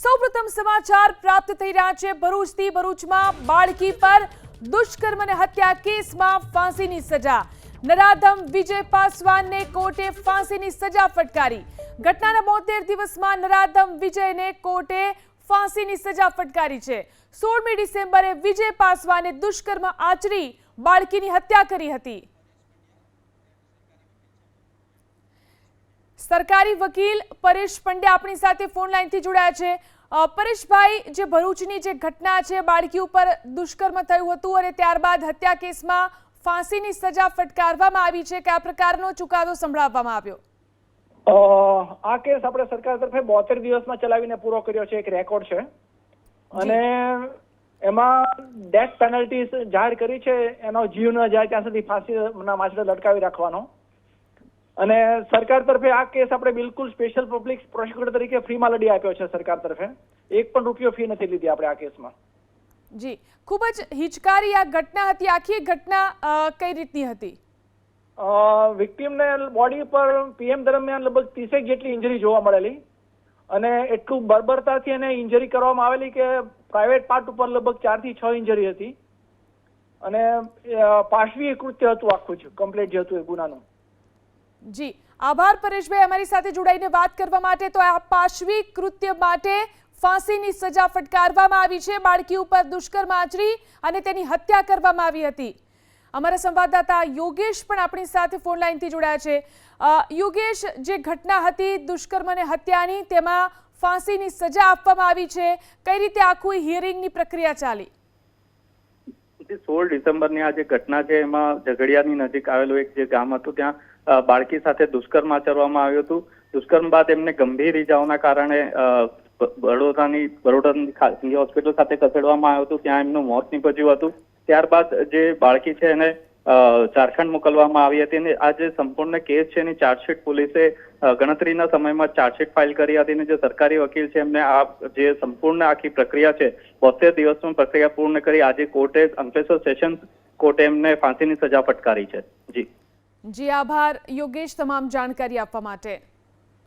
સૌપ્રથમ સમાચાર પ્રાપ્ત થઈ રહ્યા છે. ભરૂચથી ભરૂચમાં બાળકી પર દુષ્કર્મ અને હત્યા કેસમાં ફાંસીની સજા. નરાધમ વિજય પાસવાનને કોર્ટે ફાંસીની સજા ફટકારી. ઘટનાના બોતેર દિવસમાં નરાધમ વિજયને કોર્ટે ફાંસીની સજા ફટકારી છે. સોળમી ડિસેમ્બરે વિજય પાસવાને દુષ્કર્મ આચરી બાળકીની હત્યા કરી હતી. સરકારી વકીલ પરેશ પંડ્યા આપણી સાથે ફોન લાઈનથી જોડાયા છે. પરેશભાઈ જે ભરૂચની જે ઘટના છે બાળકી ઉપર દુષ્કર્મ થયું હતું અને ત્યારબાદ હત્યા કેસમાં ફાંસીની સજા ફટકારવામાં આવી છે કયા પ્રકારનો ચુકાદો સંભળાવવામાં આવ્યો? આ કેસ આપણે સરકાર તરફે બોતેર દિવસમાં ચલાવીને પૂરો કર્યો છે એક રેકોર્ડ છે. અને એમાં ડેથ પેનલ્ટી જાહેર કરી છે એનો જીવ ન જાય ત્યાં સુધી ફાંસીના માછડે લટકાવી રાખવાનો. અને સરકાર તરફે આ કેસ આપણે બિલકુલ સ્પેશિયલ પબ્લિક પ્રોસિક્યુટર તરીકે ફ્રીમાં લડી આપ્યો છે સરકાર તરફે. એક પણ રૂપિયો ફી નથી લીધી આપણે આ કેસમાં. જી. ખૂબ જ હિચકારી આ ઘટના હતી. આખી ઘટના કઈ રીતની હતી? વિક્ટીમને બોડી પર પીએમ દરમિયાન લગભગ ત્રીસેક જેટલી ઇન્જરી જોવા મળેલી. અને એટલું બર્બરતાથી એને ઇન્જરી કરવામાં આવેલી કે પ્રાઇવેટ પાર્ટ ઉપર લગભગ ચારથી છ ઇન્જરી હતી. અને પાશવી કૃત્ય હતું આખું જ કમ્પ્લેટ જે હતું એ ગુનાનું. જી, આભાર પરેશભાઈ અમારી સાથે જોડાઈને વાત કરવા માટે. તો આ પાશ્વી કૃત્ય માટે ફાંસીની સજા ફટકારવામાં આવી છે. બાળકી ઉપર દુષ્કર્મ આચરી અને તેની હત્યા કરવામાં આવી હતી. અમારા સંવાદદાતા યોગેશ પણ આપણી સાથે ફોન લાઈનથી જોડાયા છે. યોગેશ, જે ઘટના હતી દુષ્કર્મ અને હત્યાની, તેમાં ફાંસીની સજા આપવામાં આવી છે. કઈ રીતે આખું હિયરિંગની પ્રક્રિયા ચાલી? જે સોળ ડિસેમ્બરની આ જે ઘટના છે એમાં ઝઘડિયાની નજીક આવેલું એક જે ગામ હતું ત્યાં બાળકી સાથે દુષ્કર્મ આચરવામાં આવ્યું હતું. દુષ્કર્મ બાદ એમને ગંભીર ઇજાઓના કારણે અ, બ- બડોદરાની બરોડાની ખાનગી હોસ્પિટલ સાથે ખસેડવામાં આવ્યું હતું. ત્યાં એમનું મોત નીપજ્યું હતું. ત્યારબાદ જે બાળકી છે એને ઝારખંડ મોકલવામાં આવી હતી અને આ જે સંપૂર્ણ કેસ છે એની ચાર્જશીટ પોલીસે ગણતરીના સમયમાં ચાર્જશીટ ફાઇલ કરી હતી અને જે સરકારી વકીલ છે એમને આ જે સંપૂર્ણ આખી પ્રક્રિયા છે, બોતેર દિવસમાં પ્રક્રિયા પૂર્ણ કરી આજે કોર્ટે અંકલેશ્વર સેશન કોર્ટે એમને ફાંસીની સજા ફટકારી છે. જી. જી, આભાર. યોગેશ, તમામ જાણકારી આપવા માટે.